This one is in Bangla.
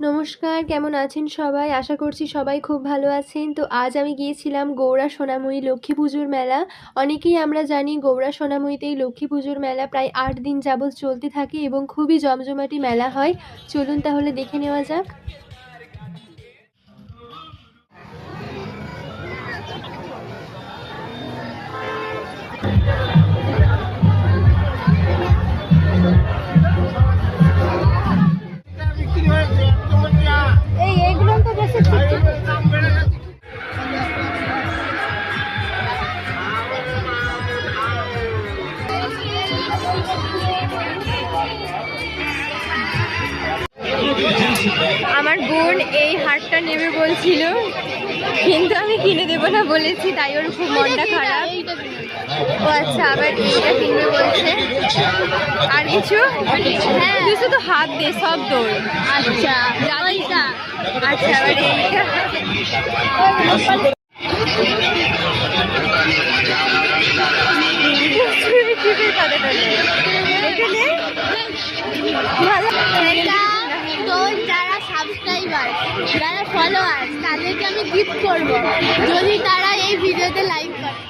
নমস্কার, কেমন আছেন সবাই? আশা করছি সবাই খুব ভালো আছেন। তো আজ আমি গিয়েছিলাম গৌড়া সোনাময়ী লক্ষ্মী পুজোর মেলা। অনেকেই আমরা জানি গৌড়া সোনাময়ীতে এই লক্ষ্মী পুজোর মেলা প্রায় আট দিন যাবৎ চলতে থাকে এবং খুবই জমজমাটি মেলা হয়। চলুন তাহলে দেখে নেওয়া যাক। আমার বোন এই হারটা নেবে বলছিল কিন্তু আমি কিনে দেবো না বলেছি তাই ওর খুব মনটা খারাপ। ও আচ্ছা আবার এইটা কিনবে বলছে। আর কিছু? হ্যাঁ তুই শুধু হাত দে সব দৌড়। আচ্ছা আচ্ছা আবার এইটা। যারা সাবস্ক্রাইবার যারা ফলোয়ার তাদেরকে আমি গিফট করব যদি তারা এই ভিডিওতে লাইক করে।